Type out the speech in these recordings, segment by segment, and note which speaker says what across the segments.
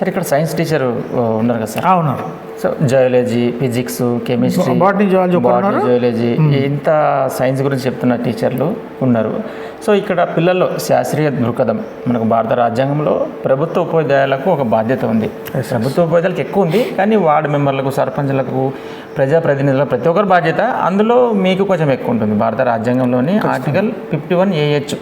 Speaker 1: Sir ఇక్కడ science teacher ఉన్నారు కదా sir?
Speaker 2: అవునారు
Speaker 1: so geology physics chemistry
Speaker 2: botany ఒకరు
Speaker 1: బాటనీ
Speaker 2: ఉన్నారు.
Speaker 1: జువాలజీ ఇంత సైన్స్ గురించి చెప్తున్న టీచర్లు ఉన్నారు. సో ఇక్కడ పిల్లల్లో శాస్త్రీయ దృక్పథం మనకు భారత రాజ్యాంగంలో ప్రభుత్వ ఉపాధ్యాయులకు ఒక బాధ్యత ఉంది. ప్రభుత్వ ఉపాధ్యాయులకు ఎక్కువ ఉంది కానీ వార్డు మెంబర్లకు సర్పంచ్లకు ప్రజాప్రతినిధులకు ప్రతి ఒక్కరి బాధ్యత. అందులో మీకు కొంచెం ఎక్కువ ఉంటుంది భారత రాజ్యాంగంలోని ఆర్టికల్ ఫిఫ్టీ వన్ ఏహెచ్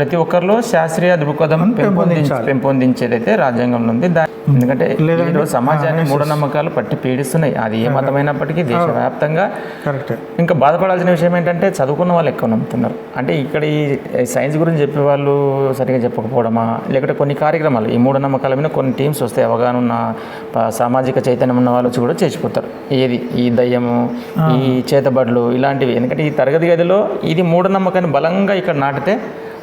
Speaker 1: ప్రతి ఒక్కరిలో శాస్త్రీయ దృక్పథం పెంపొందించి పెంపొందించేదైతే రాజ్యాంగంలో ఉంది ఎందుకంటే ఈరోజు సమాజాన్ని మూఢనమ్మకాలు పట్టి పీడిస్తున్నాయి. అది ఏ మతమైనప్పటికీ దేశవ్యాప్తంగా ఇంకా బాధపడాల్సిన విషయం ఏంటంటే చదువుకున్న వాళ్ళు ఎక్కువ నమ్ముతున్నారు. అంటే ఇక్కడ ఈ సైన్స్ గురించి చెప్పే వాళ్ళు సరిగా చెప్పకపోవడమా? లేకపోతే కొన్ని కార్యక్రమాలు ఈ మూఢనమ్మకాల మీద కొన్ని టీమ్స్ వస్తాయి అవగాహన ఉన్న సామాజిక చైతన్యం ఉన్న వాళ్ళు వచ్చి కూడా చేసిపోతారు ఏది? ఈ దయ్యము ఈ చేతబడులు ఇలాంటివి. ఎందుకంటే ఈ తరగతి గదిలో ఇది మూఢనమ్మకాన్ని బలంగా ఇక్కడ నాటితే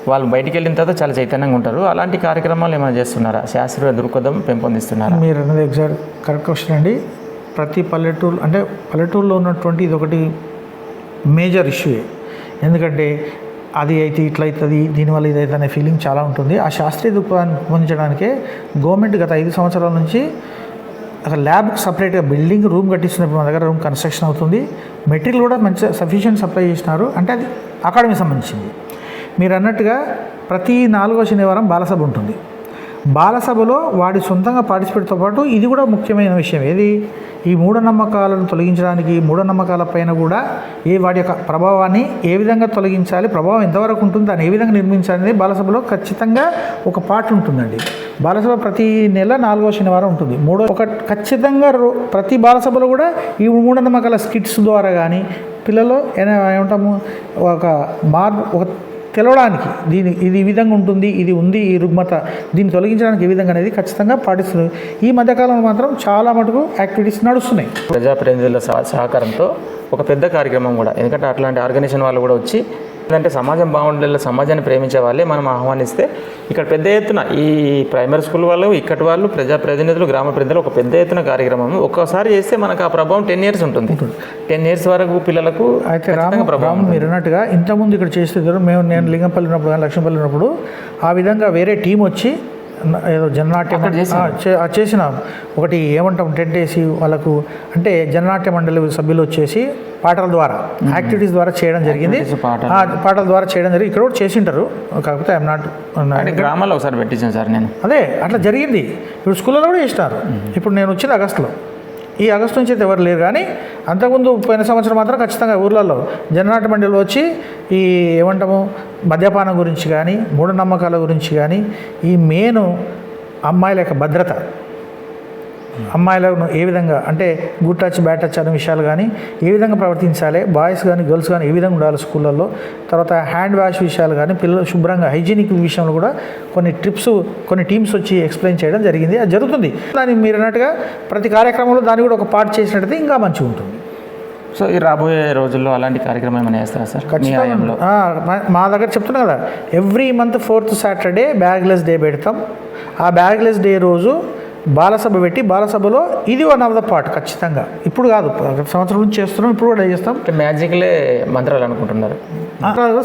Speaker 1: వాళ్ళు బయటికి వెళ్ళిన తర్వాత చాలా చైతన్యంగా ఉంటారు. అలాంటి కార్యక్రమాలు ఏమైనా చేస్తున్నారా? శాస్త్రీయ దృక్పథం పెంపొందిస్తున్నారా?
Speaker 2: మీరు అన్నది ఎగ్జాక్ట్ కరెక్ట్ క్వశ్చన్ అండి. ప్రతి పల్లెటూరు అంటే పల్లెటూరులో ఉన్నటువంటి ఇది ఒకటి మేజర్ ఇష్యూయే ఎందుకంటే అది అయితే ఇట్లా అవుతుంది దీనివల్ల ఇది అవుతుంది అనే ఫీలింగ్ చాలా ఉంటుంది. ఆ శాస్త్రీయ దృక్పథాన్ని పొందించడానికే గవర్నమెంట్ గత ఐదు సంవత్సరాల నుంచి ఒక ల్యాబ్కి సపరేట్గా బిల్డింగ్ రూమ్ కట్టిస్తున్నప్పుడు మా దగ్గర రూమ్ కన్స్ట్రక్షన్ అవుతుంది. మెటీరియల్ కూడా మంచి సఫిషియెంట్ సప్లై చేసినారు. అంటే అది అకాడమీ సంబంధించింది. మీరు అన్నట్టుగా ప్రతి నాలుగో శనివారం బాలసభ ఉంటుంది. బాలసభలో వాడి సొంతంగా పార్టిసిపేట్తో పాటు ఇది కూడా ముఖ్యమైన విషయం. ఏది? ఈ మూఢనమ్మకాలను తొలగించడానికి మూఢనమ్మకాల పైన కూడా ఏ వాటి యొక్క ప్రభావాన్ని ఏ విధంగా తొలగించాలి ప్రభావం ఎంతవరకు ఉంటుంది దాన్ని ఏ విధంగా నిర్మించాలి అనేది బాలసభలో ఖచ్చితంగా ఒక పార్ట్ ఉంటుందండి. బాలసభ ప్రతి నెల నాలుగో శనివారం ఉంటుంది. మూడో ఒక ఖచ్చితంగా రో- ప్రతి బాలసభలో కూడా ఈ మూఢనమ్మకాల స్కిట్స్ ద్వారా కానీ పిల్లలు ఏమంటాము ఒక మార్ ఒక తెలవడానికి. దీని ఇది ఈ విధంగా ఉంటుంది ఇది ఉంది ఈ రుగ్మత. దీన్ని తొలగించడానికి ఏ విధంగా అనేది ఖచ్చితంగా పాటిస్తుంది ఈ మధ్యకాలంలో మాత్రం చాలా మటుకు యాక్టివిటీస్ నడుస్తున్నాయి.
Speaker 1: ప్రజాప్రతినిధుల సహ- సహకారంతో ఒక పెద్ద కార్యక్రమం కూడా. ఎందుకంటే అట్లాంటి ఆర్గనైజేషన్ వాళ్ళు కూడా వచ్చి అంటే సమాజం బాగుండేలా సమాజాన్ని ప్రేమించే వాళ్ళే మనం ఆహ్వానిస్తే ఇక్కడ పెద్ద ఎత్తున ఈ ప్రైమరీ స్కూల్ వాళ్ళు ఇక్కడి వాళ్ళు ప్రజాప్రతినిధులు గ్రామ ప్రజలు ఒక పెద్ద ఎత్తున కార్యక్రమం. ఒక్కసారి చేస్తే మనకు ఆ ప్రభావం టెన్ ఇయర్స్ ఉంటుంది. టెన్ ఇయర్స్ వరకు పిల్లలకు
Speaker 2: అయితే
Speaker 1: ప్రభావం
Speaker 2: మీరు అన్నట్టుగా ఇంతకుముందు ఇక్కడ చేస్తే మేము నేను లింగంపల్లి ఉన్నప్పుడు కానీ లక్ష్మీపల్లి ఉన్నప్పుడు ఆ విధంగా వేరే టీం వచ్చి ఏదో జననాట్యం చేసినాం. ఒకటి ఏమంటాం టెంట్ వేసి వాళ్ళకు అంటే జననాట్య మండలి సభ్యులు వచ్చేసి పాటల ద్వారా యాక్టివిటీస్ ద్వారా చేయడం జరిగింది.
Speaker 1: పాటలు.
Speaker 2: ద్వారా. చేయడం జరిగింది ఇక్కడ కూడా చేసింటారు. కాకపోతే ఐఎమ్ నాట్
Speaker 1: గ్రామాల్లో ఒకసారి పెట్టించాను సార్ నేను.
Speaker 2: అదే అట్లా జరిగింది. ఇప్పుడు స్కూళ్ళలో కూడా చేసినారు. ఇప్పుడు నేను వచ్చింది ఆగస్టులో. ఈ ఆగస్టు నుంచి అయితే ఎవరు లేరు కానీ అంతకుముందు పోయిన సంవత్సరం మాత్రం ఖచ్చితంగా ఊర్లలో జననాట మండలిలో వచ్చి ఈ ఏమంటాము మద్యపానం గురించి కానీ మూఢనమ్మకాల గురించి కానీ ఈ మెయిన్ అమ్మాయిల యొక్క భద్రత అమ్మాయిలను ఏ విధంగా అంటే గుడ్ టచ్ బ్యాడ్ టచ్ అనే విషయాలు కానీ ఏ విధంగా ప్రవర్తించాలి బాయ్స్ కానీ గర్ల్స్ కానీ ఏ విధంగా ఉండాలి స్కూళ్ళల్లో తర్వాత హ్యాండ్ వాష్ విషయాలు కానీ పిల్లలు శుభ్రంగా హైజీనిక్ విషయంలో కూడా కొన్ని ట్రిప్స్ కొన్ని టీమ్స్ వచ్చి ఎక్స్ప్లెయిన్ చేయడం జరిగింది అది జరుగుతుంది. దాన్ని మీరు అన్నట్టుగా ప్రతి కార్యక్రమంలో దాన్ని కూడా ఒక పార్ట్ చేసినట్టయితే ఇంకా మంచిగా ఉంటుంది.
Speaker 1: సో ఈ రాబోయే రోజుల్లో అలాంటి కార్యక్రమం ఏమైనా చేస్తారా సార్? మీ
Speaker 2: దగ్గర చెప్తున్నా కదా every month fourth Saturday bagless day పెడతాం. ఆ బ్యాగ్లెస్ డే రోజు బాలసభ పెట్టి బాలసభలో ఇది వన్ ఆఫ్ ద పార్ట్ ఖచ్చితంగా. ఇప్పుడు కాదు సంవత్సరం నుంచి చేస్తున్నాం ఇప్పుడు కూడా చేస్తాం.
Speaker 1: మ్యాజిక్లే మంత్రాలు అనుకుంటున్నారు.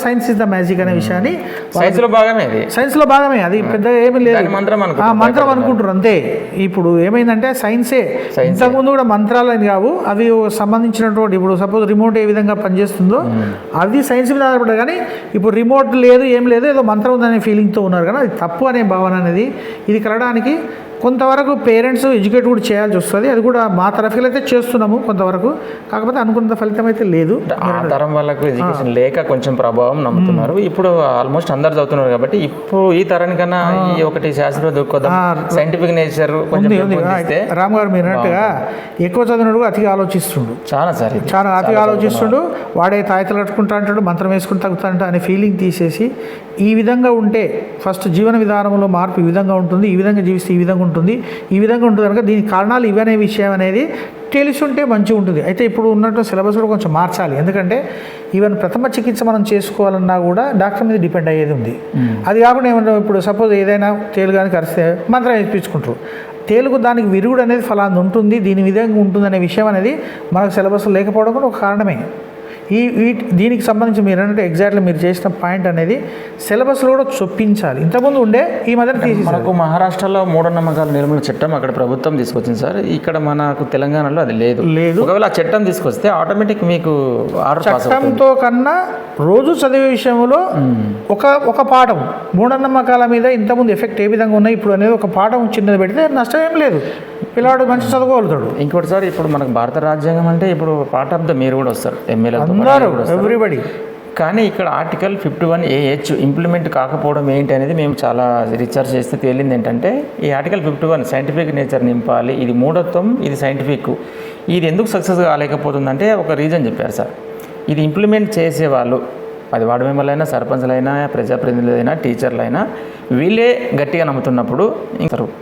Speaker 2: సైన్స్ ఇస్ ద మ్యాజిక్ అనే విషయాన్ని
Speaker 1: సైన్స్లో భాగమే ఇది
Speaker 2: సైన్స్లో భాగమే అది పెద్దగా ఏమీ లేదు.
Speaker 1: మంత్రం
Speaker 2: మంత్రం అనుకుంటారు అంతే. ఇప్పుడు ఏమైందంటే సైన్సే. ఇంతకుముందు కూడా మంత్రాలు అని కావు అవి సంబంధించినటువంటి ఇప్పుడు సపోజ్ రిమోట్ ఏ విధంగా పనిచేస్తుందో అది సైన్స్ మీద ఆధారపడదు. కానీ ఇప్పుడు రిమోట్ లేదు ఏం లేదు ఏదో మంత్రం ఉందనే ఫీలింగ్తో ఉన్నారు. కానీ అది తప్పు అనే భావన అనేది ఇది కలగడానికి కొంతవరకు పేరెంట్స్ ఎడ్యుకేట్ కూడా చేయాల్సి వస్తుంది. అది కూడా మా తరఫులు అయితే చేస్తున్నాము కొంతవరకు. కాకపోతే అనుకున్నంత ఫలితం అయితే లేదు.
Speaker 1: ఆ తరం వాళ్ళకు ఎడ్యుకేషన్ లేక కొంచెం ప్రభావం నమ్ముతున్నారు. ఇప్పుడు ఆల్మోస్ట్ అందరు చదువుతున్నారు కాబట్టి ఇప్పుడు ఈ తరానికన్నా ఈ ఒకటి శాస్త్రీయ దృక్పథం సైంటిఫిక్ నేచర్ కొంచెం
Speaker 2: రామ్ గారు మీరు అన్నట్టుగా ఎక్కువ చదివినప్పుడు అతిగా ఆలోచిస్తుండు.
Speaker 1: చాలా సార్
Speaker 2: చాలా అతిగా ఆలోచిస్తుండు. వాడే తాయితలు కట్టుకుంటా అంటాడు మంత్రం వేసుకుని తగ్గుతాంట అనే ఫీలింగ్ తీసేసి ఈ విధంగా ఉంటే ఫస్ట్ జీవన విధానంలో మార్పు ఈ విధంగా ఉంటుంది ఈ విధంగా జీవిస్తే ఈ విధంగా ఉంటుంది ఈ విధంగా ఉంటుంది కనుక దీనికి కారణాలు ఇవనే విషయం అనేది తెలిసుంటే మంచిగా ఉంటుంది. అయితే ఇప్పుడు ఉన్నట్టు సిలబస్ కూడా కొంచెం మార్చాలి. ఎందుకంటే ఈవెన్ ప్రథమ చికిత్స మనం చేసుకోవాలన్నా కూడా డాక్టర్ మీద డిపెండ్ అయ్యేది ఉంది. అది కాకుండా ఏమన్నా ఇప్పుడు సపోజ్ ఏదైనా తేలు కానీ కరిస్తే మంత్రం వేయించుకుంటారు. తేలుకు దానికి విరుగుడు అనేది ఫలాంది ఉంటుంది. దీని విధంగా ఉంటుంది అనే విషయం అనేది మనకు సిలబస్ లేకపోవడం కూడా ఒక కారణమే. ఈ వీటి దీనికి సంబంధించి మీరు అంటే ఎగ్జాక్ట్లీ మీరు చేసిన పాయింట్ అనేది సిలబస్లో కూడా చొప్పించాలి. ఇంతకుముందు ఉండే ఈ మధ్యన తీసేసారు
Speaker 1: మనకు మహారాష్ట్రలో మూఢనమ్మకాల నిర్మూలన చట్టం అక్కడ ప్రభుత్వం తీసుకొచ్చింది సార్. ఇక్కడ మనకు తెలంగాణలో అది లేదు.
Speaker 2: లేదు.
Speaker 1: ఒకవేళ ఆ చట్టం తీసుకొస్తే ఆటోమేటిక్ మీకు
Speaker 2: చట్టంతో కన్నా రోజు చదివే విషయంలో ఒక ఒక పాఠం. మూఢనమ్మకాల మీద ఇంతకుముందు ఎఫెక్ట్ ఏ విధంగా ఉన్నాయి ఇప్పుడు అనేది ఒక పాఠం చిన్నది పెడితే నష్టం ఏం లేదు. పిల్లాడు మంచి చదువుకోగలుగుతాడు.
Speaker 1: ఇంకోటి సార్ ఇప్పుడు మనకు భారత రాజ్యాంగం అంటే ఇప్పుడు పార్ట్ ఆఫ్ ద మీరు కూడా వస్తారు. ఎమ్మెల్యే
Speaker 2: ఎవ్రీబడి
Speaker 1: కానీ ఇక్కడ article fifty one A H implement కాకపోవడం ఏంటి అనేది మేము చాలా రీసెర్చ్ చేస్తే తేలింది ఏంటంటే ఈ article fifty one scientific nature నింపాలి. ఇది మూఢత్వం ఇది సైంటిఫిక్ ఇది ఎందుకు సక్సెస్ కాలేకపోతుందంటే ఒక రీజన్ చెప్పారు సార్. ఇది ఇంప్లిమెంట్ చేసేవాళ్ళు అది వార్డు మెంబర్లైనా సర్పంచ్లైనా ప్రజాప్రతినిధులైనా టీచర్లైనా వీళ్ళే గట్టిగా నమ్ముతున్నప్పుడు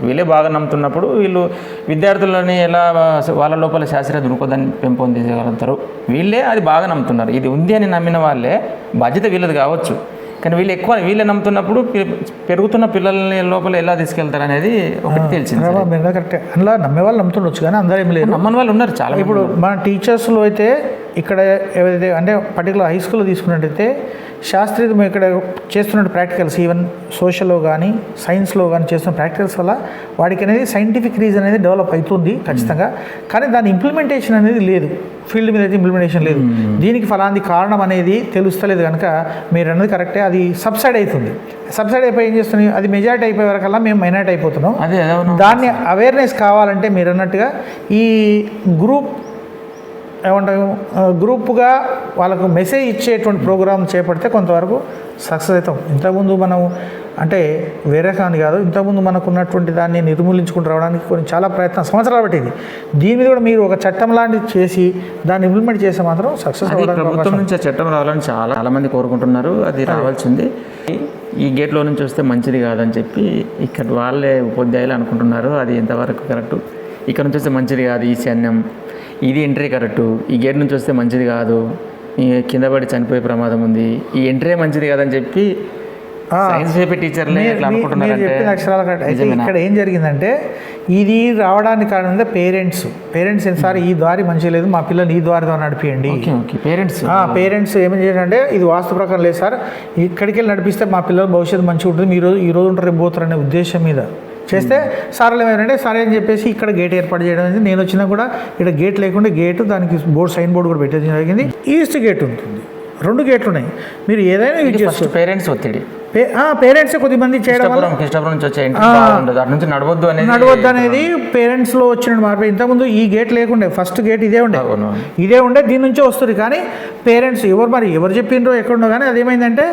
Speaker 1: వీళ్ళే బాగా నమ్ముతున్నప్పుడు వీళ్ళు విద్యార్థులని ఎలా వాళ్ళ లోపల శాస్త్రీయ దృక్పథాన్ని పెంపొందించగలుగుతారు వీళ్ళే అది బాగా నమ్ముతున్నారు. ఇది ఉంది అని నమ్మిన వాళ్ళే బాధ్యత వీళ్ళది కావచ్చు. కానీ వీళ్ళు ఎక్కువ వీళ్ళే నమ్ముతున్నప్పుడు పెరుగుతున్న పిల్లల్ని లోపల ఎలా తీసుకెళ్తారు అనేది ఒకటి తెలిసింది
Speaker 2: కరెక్ట్. అందులో నమ్మే వాళ్ళు నమ్ముతుండొచ్చు కానీ అందరూ ఏం లేదు
Speaker 1: నమ్మని వాళ్ళు ఉన్నారు చాలా
Speaker 2: ఇప్పుడు మన టీచర్స్లో అయితే ఇక్కడ ఏవైతే అంటే పర్టికులర్ హై స్కూల్లో తీసుకున్నట్టయితే శాస్త్రీయ ఇక్కడ చేస్తున్న ప్రాక్టికల్స్ ఈవెన్ సోషల్లో కానీ సైన్స్లో కానీ చేస్తున్న ప్రాక్టికల్స్ వల్ల వాడికి అనేది సైంటిఫిక్ రీజన్ అనేది డెవలప్ అవుతుంది ఖచ్చితంగా. కానీ దాని ఇంప్లిమెంటేషన్ అనేది లేదు. ఫీల్డ్ మీద అయితే ఇంప్లిమెంటేషన్ లేదు. దీనికి ఫలాంది కారణం అనేది తెలుస్తలేదు కనుక మీరు అన్నది కరెక్టే అది సబ్సైడ్ అవుతుంది. సబ్సైడ్ అయిపోయి ఏం చేస్తుంది? అది మెజారిటీ అయిపోయే వరకల్లా మేము మైనారిటీ అయిపోతున్నాం. దాన్ని అవేర్నెస్ కావాలంటే మీరు అన్నట్టుగా ఈ గ్రూప్ ఏమంటారు ఆ, గ్రూప్గా వాళ్ళకు మెసేజ్ ఇచ్చేటువంటి ప్రోగ్రామ్ చేపడితే కొంతవరకు సక్సెస్ అవుతాం. ఇంతకుముందు మనం అంటే వేరే కానీ కాదు ఇంతకుముందు మనకు ఉన్నటువంటి దాన్ని నిర్మూలించుకుంటూ రావడానికి కొన్ని చాలా ప్రయత్నం సంవత్సరాలు పట్టింది. దీని మీద కూడా మీరు ఒక చట్టం లాంటిది చేసి దాన్ని ఇంప్లిమెంట్ చేస్తే మాత్రం సక్సెస్
Speaker 1: ప్రభుత్వం నుంచి ఆ చట్టం రావాలని చాలా చాలా మంది కోరుకుంటున్నారు. అది రావాల్సింది. ఈ గేట్లో నుంచి వస్తే మంచిది కాదని చెప్పి ఇక్కడ వాళ్ళే ఉపాధ్యాయులు అనుకుంటున్నారు. అది ఎంతవరకు కరెక్ట్? ఇక్కడ నుంచి వస్తే మంచిది కాదు ఈ సైన్యం. ఇది ఎంట్రీ కరెక్టు. ఈ గేట్ నుంచి వస్తే మంచిది కాదు. కింద పడి చనిపోయే ప్రమాదం ఉంది. ఈ ఎంట్రీ మంచిది కాదని చెప్పి. సైన్స్ చెప్పే టీచర్లే అనుకుంటున్నారంటే
Speaker 2: చెప్పిన అక్షరాలు అయితే? ఇక్కడ ఏం జరిగిందంటే ఇది రావడానికి కారణం పేరెంట్స్ పేరెంట్స్ సార్ ఈ దారి మంచిగా లేదు మా పిల్లల్ని ఈ దారితో నడిపియండి.
Speaker 1: పేరెంట్స్.
Speaker 2: పేరెంట్స్ ఏం చేయాలంటే ఇది వాస్తు ప్రకారం లేదు సార్ ఇక్కడికి వెళ్ళి నడిపిస్తే మా పిల్లల భవిష్యత్తు మంచిగా ఉంటుంది మీరు ఈ రోజు ఉంటారు రేపు పోతారు అనే ఉద్దేశం మీద. చేస్తే సార్లు ఏమైందంటే సరే అని చెప్పేసి ఇక్కడ గేట్ ఏర్పాటు చేయడం అనేది నేను వచ్చినా కూడా ఇక్కడ గేట్ లేకుండా గేటు దానికి బోర్డు సైన్ బోర్డు కూడా పెట్టడం జరిగింది. ఈస్ట్ గేట్ ఉంటుంది. రెండు గేట్లు ఉన్నాయి మీరు ఏదైనా యూజ్ చేసుకోవచ్చు.
Speaker 1: పేరెంట్స్ ఒత్తిడి.
Speaker 2: పేరెంట్స్ కొద్దిమంది చేయడం వల్ల
Speaker 1: కృష్ణాపురం నుంచి వచ్చే అటు నుంచి నడవద్దు అనేది
Speaker 2: నడవద్దు అనేది పేరెంట్స్లో వచ్చిన మార్పు ఇంతకుముందు ఈ గేట్ లేకుండే ఫస్ట్ గేట్ ఇదే ఉండే. ఇదే ఉండే దీని నుంచే వస్తుంది. కానీ పేరెంట్స్ ఎవరు మరి ఎవరు చెప్పిండ్రో ఎక్కడుండో కానీ అదేమైందంటే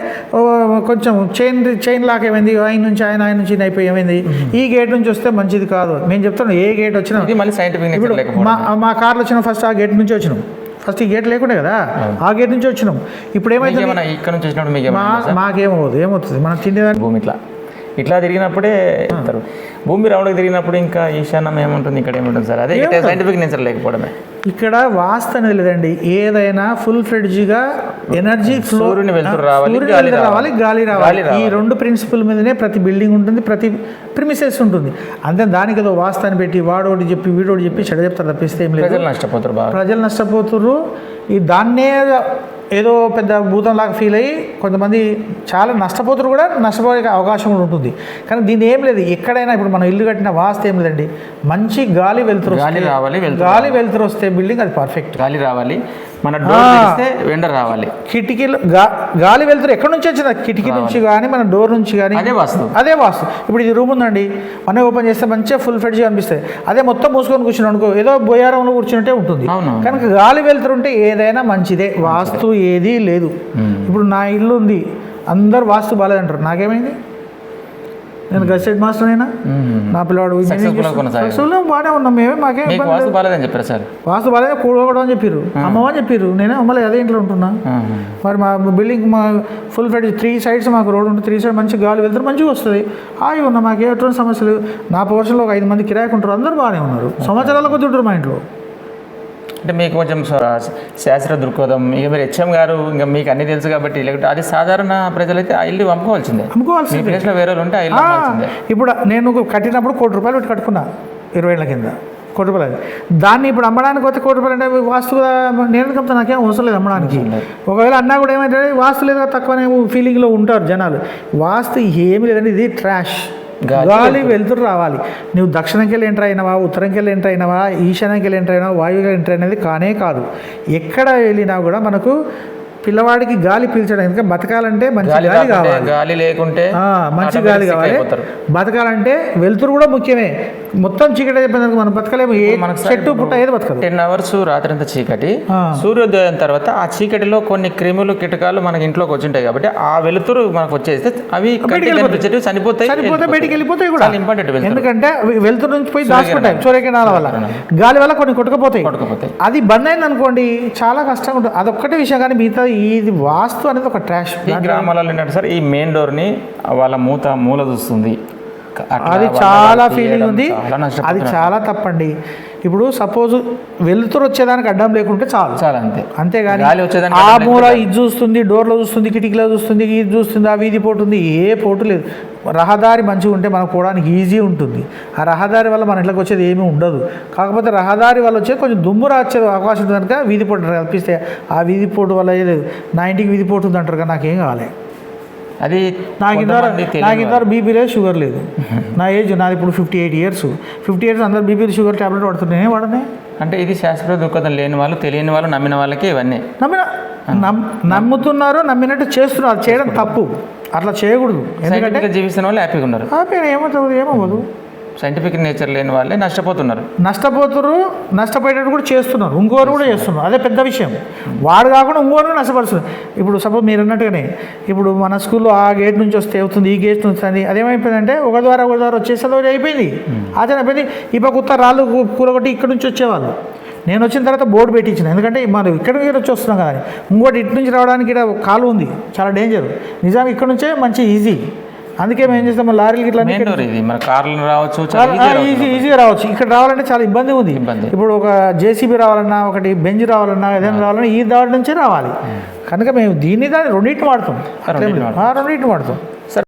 Speaker 2: కొంచెం చైన్ చైన్ లాక్ ఏమైంది? ఆయన నుంచి ఆయన ఆయన నుంచి అయిపోయి ఏమైంది? ఈ గేట్ నుంచి వస్తే మంచిది కాదు. మేము చెప్తున్నాం ఏ గేట్ వచ్చినా
Speaker 1: మళ్ళీ సైంటిఫిక్
Speaker 2: మా కార్లు వచ్చిన ఫస్ట్ ఆ గేట్ నుంచి వచ్చినాం. ఫస్ట్ ఈ గేట్ లేకుండే కదా? ఆ గేట్ నుంచి వచ్చినాం. ఇప్పుడు
Speaker 1: మీకేమైనా ఇక్కడ నుంచి వచ్చినప్పుడు
Speaker 2: మాకేమవుతుంది? ఏమవుతుంది? మనం తినేదాన్ని
Speaker 1: భూమి ఇట్లా. ఇట్లా తిరిగినప్పుడే చెప్తారు. భూమి రౌండ్కి తిరిగినప్పుడు ఇంకా ఈశాన్యం ఏముంటుంది? ఇక్కడ ఏముంటుంది సార్? అదే సైంటిఫిక్ నేచర్ లేకపోవడమే.
Speaker 2: ఇక్కడ వాస్తు అనేది లేదండి. ఏదైనా ఫుల్ ఫ్లెడ్జ్గా ఎనర్జీ ఫ్లో
Speaker 1: సూర్యుని వెలుతురు రావాలి,
Speaker 2: రావాలి. గాలి రావాలి. ఈ రెండు ప్రిన్సిపల్ మీదనే ప్రతి బిల్డింగ్ ఉంటుంది ప్రతి ప్రిమిసెస్ ఉంటుంది. అంతే దానికి ఏదో వాస్తాన్ని పెట్టి వాడు ఒకటి చెప్పి వీడు ఒకటి చెప్పి చెడ చెప్తారు తప్పిస్తే ఏం లేదు.
Speaker 1: ప్రజలు నష్టపోతారు
Speaker 2: ప్రజలు నష్టపోతుర్రు. ఈ దాన్నే ఏదో పెద్ద భూతంలాగా ఫీల్ అయ్యి కొంతమంది చాలా నష్టపోతురు కూడా నష్టపోయే అవకాశం కూడా ఉంటుంది. కానీ దీని ఏం లేదు. ఎక్కడైనా ఇప్పుడు మనం ఇల్లు కట్టిన వాస్తు ఏం లేదండి. మంచి గాలి వెలుతురు
Speaker 1: గాలి రావాలి వెళ్తారు
Speaker 2: గాలి వెలుతురు వస్తే బిల్డింగ్ అది పర్ఫెక్ట్
Speaker 1: గాలి రావాలి. మన డోర్ తెరిస్తే వెండ రావాలి.
Speaker 2: కిటికీలు గాలి వెళ్తురు ఎక్కడి నుంచి వచ్చింది? కిటికీ నుంచి కానీ మన డోర్ నుంచి కానీ
Speaker 1: అదే వాస్తు.
Speaker 2: అదే వాస్తు. ఇప్పుడు ఇది రూమ్ ఉందండి. మనం ఓపెన్ చేస్తే మంచిగా ఫుల్ ఫ్రెడ్జ్గా అనిపిస్తుంది అదే మొత్తం మూసుకొని కూర్చుని అనుకో ఏదో బొయ్యారంలో కూర్చుంటే ఉంటుంది. కనుక గాలి వెళ్తుంటే ఏదైనా మంచిదే. వాస్తు ఏదీ లేదు. ఇప్పుడు నా ఇల్లు ఉంది. అందరు వాస్తు బాగాలేదంటారు. నాకేమైంది? నేను గసెట్ మాస్టర్ అయినా నా పిల్లవాడు. సక్సెస్ఫుల్ బాగానే ఉన్నాం మేమే మాకేం
Speaker 1: వాస్తు
Speaker 2: లేదు.
Speaker 1: బాగాలేదని చెప్పారు సార్?
Speaker 2: వాస్తు బాగాలేదు అని చెప్పారు అమ్మవని చెప్పారు నేనే అమ్మలే అదే ఇంట్లో ఉంటున్నా. మరి మా బిల్డింగ్ మా ఫుల్ ఫ్లెడ్ త్రీ సైడ్స్ మాకు రోడ్ ఉంటుంది త్రీ సైడ్ మంచి గాలి వెళ్తారు మంచిగా వస్తుంది. హాయి ఉన్నా మాకు ఎటువంటి సమస్యలు నా పోర్షన్లో ఒక ఐదు మంది కిరాయికి ఉంటారు అందరూ బాగానే ఉన్నారు. సంవత్సరాల కొద్ది ఉంటారు మా ఇంట్లో.
Speaker 1: అంటే మీకు కొంచెం శాస్త్ర దృక్పథం ఇక మీరు హెచ్ఎం గారు ఇంకా మీకు అన్ని తెలుసు కాబట్టి లేకపోతే అది సాధారణ ప్రజలైతే ఆ ఇల్లు పంపుకోవాల్సిందే మీ
Speaker 2: అమ్ముకోవాల్సింది
Speaker 1: ప్లేస్లో వేరే వాళ్ళు ఉంటే ఆ ఇల్లు అమ్మాల్సిందే.
Speaker 2: ఇప్పుడు నేను కట్టినప్పుడు కోటి రూపాయలు పెట్టి కట్టుకున్నా ఇరవై ఏళ్ళ కింద. కోటి రూపాయలు అది. దాన్ని ఇప్పుడు అమ్మడానికి వస్తే కోటి రూపాయలు అంటే వాస్తు నేను అమ్ముతా? నాకేం అవసరం లేదు అమ్మడానికి. ఒకవేళ అన్నా కూడా ఏమంటే వాస్తు లేదా తక్కువనే ఫీలింగ్లో ఉంటారు జనాలు. వాస్తు ఏమి లేదండి ఇది ట్రాష్
Speaker 1: గాలి,
Speaker 2: వెళ్తురు రావాలి. నువ్వు దక్షిణంకి వెళ్ళి ఎంటర్ అయినావా ఉత్తరంకి వెళ్ళి ఎంటర్ అయినావా ఈశాన్యంకి వెళ్ళి ఎంటర్ అయినావా వాయువుకి ఎంటర్ అయినది కానే కాదు. ఎక్కడ వెళ్ళినా కూడా మనకు పిల్లవాడికి గాలి పీల్చడం ఎందుకంటే బతకాలంటే మంచి
Speaker 1: గాలి
Speaker 2: కావాలి.
Speaker 1: గాలి లేకుంటే
Speaker 2: మంచి గాలి కావాలి. బతకాలంటే వెలుతురు కూడా ముఖ్యమే. మొత్తం చీకటి అయిపోయింది మనం బతకలేము. ఏ చెట్టు పుట్ట ఏది బతకదు.
Speaker 1: టెన్ అవర్స్ రాత్రంతా చీకటి. సూర్యోదయం తర్వాత ఆ చీకటిలో కొన్ని క్రిములు కీటకాలు మనకి ఇంట్లోకి వచ్చింటాయి కాబట్టి ఆ వెలుతురు మనకు వచ్చేస్తే అవి చనిపోతాయి
Speaker 2: చనిపోతే బయటికి వెళ్ళిపోతాయి కూడా.
Speaker 1: ఇంపార్టెంట్
Speaker 2: ఎందుకంటే వెలుతురు నుంచి పోయి. దాచుకుంటాయి సూర్యకిరణాల. వల్ల. గాలి వల్ల కొన్ని కొట్టుకుపోతాయి.
Speaker 1: కొట్టుకుపోతాయి.
Speaker 2: అది బంద్ అయింది అనుకోండి చాలా కష్టంగా ఉంటుంది. అదొక్కటే విషయం కానీ మిగతా ఇది వాస్తు అనేది ఒక ట్రాష్
Speaker 1: ఈ గ్రామాలలో ఏంటంటే సార్ ఈ మెయిన్ డోర్ని వాళ్ళ మూత మూల చూస్తుంది.
Speaker 2: అది చాలా ఫీలింగ్ ఉంది. అది. చాలా తప్పండి. ఇప్పుడు సపోజ్ వెలుతురు వచ్చేదానికి అడ్డం లేకుంటే చాలు.
Speaker 1: చాలా అంతే.
Speaker 2: అంతేగాని ఆ మూల ఇది చూస్తుంది డోర్లో చూస్తుంది కిటికీలో చూస్తుంది ఇది చూస్తుంది ఆ వీధి పోతుంది ఏ పోటు లేదు. రహదారి మంచిగా ఉంటే మనకు పోవడానికి ఈజీ ఉంటుంది. ఆ రహదారి వల్ల మన ఇంట్లోకి వచ్చేది ఏమీ ఉండదు. కాకపోతే రహదారి వల్ల వచ్చేది కొంచెం దుమ్ము రాచ్చే అవకాశం కనుక వీధి పోటు కల్పిస్తే ఆ వీధి పోటు వల్ల నా ఇంటికి వీధి పోటు ఉంది అంటారు కానీ నాకేం కావాలి.
Speaker 1: అది
Speaker 2: నాకు ఇంతవరకు నాకు ఇంతవరకు బీపీ లేదు షుగర్ లేదు. నా ఏజ్ నాది ఇప్పుడు fifty eight years fifty years అందరు బీపీ షుగర్ ట్యాబ్లెట్ వాడుతున్నాయి నేను వాడనే?
Speaker 1: అంటే ఇది శాస్త్రీయ దృక్పథం లేని వాళ్ళు తెలియని వాళ్ళు నమ్మిన వాళ్ళకి ఇవన్నీ.
Speaker 2: నమ్మిన నమ్ నమ్ముతున్నారు నమ్మినట్టు చేస్తున్నారు. అది చేయడం తప్పు. అట్లా చేయకూడదు. ఎందుకంటే
Speaker 1: జీవిస్తున్న వాళ్ళు హ్యాపీగా ఉన్నారు.
Speaker 2: పేరు ఏమవుతుంది? ఏమవ్వదు.
Speaker 1: సైంటిఫిక్ నేచర్ లేని వాళ్ళే నష్టపోతున్నారు.
Speaker 2: నష్టపోతున్నారు నష్టపోయేటట్టు కూడా చేస్తున్నారు. ఇంకోరు కూడా చేస్తున్నారు. అదే పెద్ద విషయం. వాడు కాకుండా ఇంకోరు నష్టపరుస్తున్నారు. ఇప్పుడు సపోజ్ మీరు అన్నట్టుగానే ఇప్పుడు మన స్కూల్లో ఆ గేట్ నుంచి వస్తే అవుతుంది ఈ గేట్ నుంచి వస్తుంది. అదేమైపోయిందంటే ఒక ద్వారా ఒక ద్వారా వచ్చేసి అది అయిపోయింది. అదే అయిపోయింది. ఈ పక్క ఉత్తర రాళ్ళు కూరగొట్టి ఇక్కడ నుంచి వచ్చేవాళ్ళు. నేను వచ్చిన తర్వాత బోర్డు పెట్టించిన. ఎందుకంటే మనం ఇక్కడ వచ్చి వస్తున్నాం కదా అని. ఇంకోటి ఇటు నుంచి రావడానికి ఇక్కడ కాలు ఉంది. చాలా డేంజర్ నిజానికి ఇక్కడ నుంచే మంచి ఈజీ అందుకే మేము చేస్తాం లారీలకి ఇట్లా
Speaker 1: ఇది మన కార్లు రావచ్చు.
Speaker 2: ఈజీ ఈజీగా రావచ్చు. ఇక్కడ రావాలంటే చాలా ఇబ్బంది ఉంది.
Speaker 1: ఇబ్బంది.
Speaker 2: ఇప్పుడు ఒక జేసీబీ రావాలన్నా ఒకటి బెంజ్ రావాలన్నా ఏదైనా రావాలన్నా ఈ దారి నుంచే రావాలి. కనుక మేము దీన్ని దాన్ని రెండింటిని వాడతాం. రెండింటిని వాడతాం.